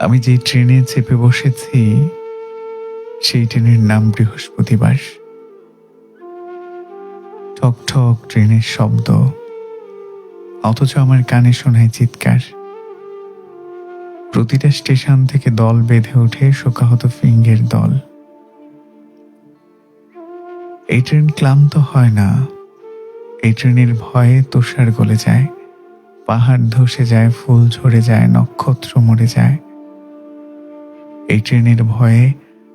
আমি যে ট্রেনে চেপে বসেছি, সেই ট্রেনের নাম বৃহস্পতিবার। ঠক ঠক ট্রেনের শব্দ। অথচ আমার কানে শোনায় চিৎকার। প্রতিটা স্টেশন থেকে দল বেঁধে ওঠে শোকাহত ফিঙ্গের দল। এই ট্রেন ক্লান্ত হয় না। এই ট্রেনের ভয়ে তুষার গলে যায়। পাহাড় ধসে যায়, ফুল ঝরে যায়, নক্ষত্র মরে যায়। এই ট্রেনের ভয়ে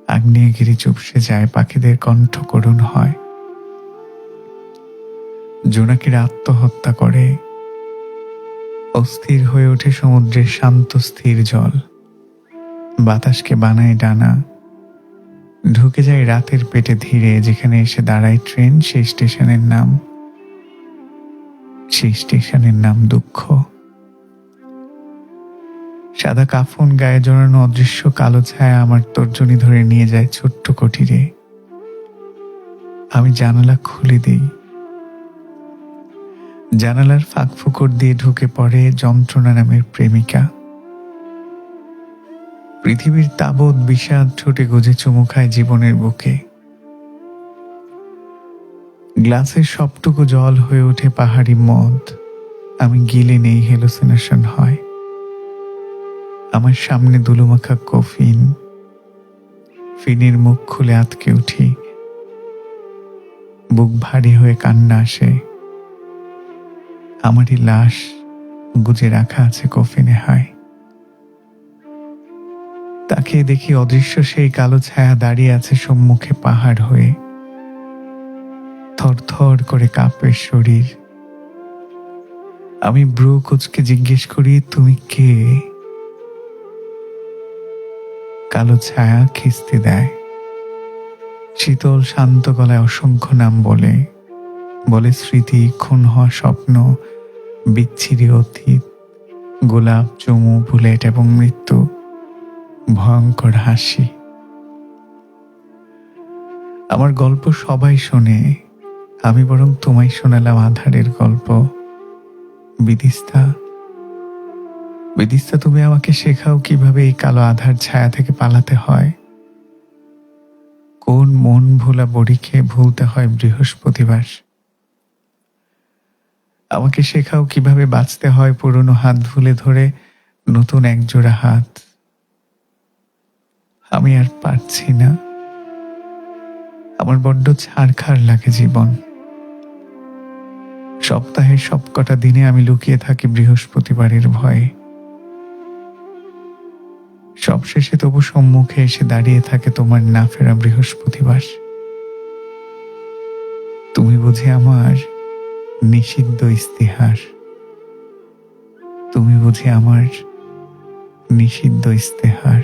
আগ্নেয়গিরি চুপসে যায়, পাখিদের কণ্ঠ করুণ হয়। জোনাকিরা আত্মহত্যা করে। অস্থির হয়ে ওঠে সমুদ্রের শান্ত স্থির জল। বাতাসকে বানায় ডানা। ঢুকে যায় রাতের পেটে ধীরে, যেখানে এসে দাঁড়ায় ট্রেন, সেই স্টেশনের নাম। সেই স্টেশনের নাম দুঃখ। সাদা কাফন গায়ে জড়ানো অদৃশ্য কালো ছায়া আমার তর্জনী ধরে নিয়ে যায় ছোট্ট কুটিরে আমি জানালা খুলে দিই। জানালার ফাঁক ফুকর দিয়ে ঢুকে পড়ে যন্ত্রণা নামের প্রেমিকা। পৃথিবীর তাবৎ বিষাদ ঠোঁটে গজে চুমু খায় জীবনের বুকে। গ্লাসের সবটুকু জল হয়ে ওঠে পাহাড়ি মদ। আমি গিলে নেই হেলোসিনেশন হয়। আমার সামনে দুলুমাখা কফিন। ফিনের মুখ খুলে আতকে উঠি। বুক ভারী হয়ে কান্না আসে। আমারই লাশ গুজে রাখা আছে কফিনে, হয়। তাকে দেখি অদৃশ্য সেই কালো ছায়া দাঁড়িয়ে আছে সম্মুখে পাহাড় হয়ে। থরথর করে কাঁপে শরীর। আমি ব্রু কোচকে জিজ্ঞেস করি, তুমি কে? কালো ছায়া খিস্তে দেয়। শীতল শান্ত গলায় অসংখ্য নাম বলে। বলে স্মৃতি খুন হওয়া স্বপ্ন, বিচ্ছিরি অতীত, গোলাপ চুমু, বুলেট এবং মৃত্যু, ভয়ঙ্কর হাসি। আমার গল্প সবাই শোনে। আমি বরং তোমায় শোনালাম আধারের গল্প। বিদিস্তা বিদিস্তা, তুমি আমাকে শেখাও কীভাবে এই কালো আধার ছায়া থেকে পালাতে হয়। কোন মন ভোলা বড়িকে ভুলতে হয় বৃহস্পতিবার? আমাকে শেখাও কীভাবে বাঁচতে হয় পুরনো হাত ভুলে ধরে নতুন একজোড়া হাত। আমি আর পারছি না। আমার বড্ড ছাড়খাড় লাগে জীবন। সপ্তাহের সবকটা দিনে আমি লুকিয়ে থাকি বৃহস্পতিবারের ভয়ে। সবশেষে তবু সম্মুখে এসে দাঁড়িয়ে থাকে তোমার না ফেরা বৃহস্পতিবার। তুমি বুঝি আমার নিষিদ্ধ ইস্তিহার। তুমি বুঝি আমার নিষিদ্ধ ইস্তেহার।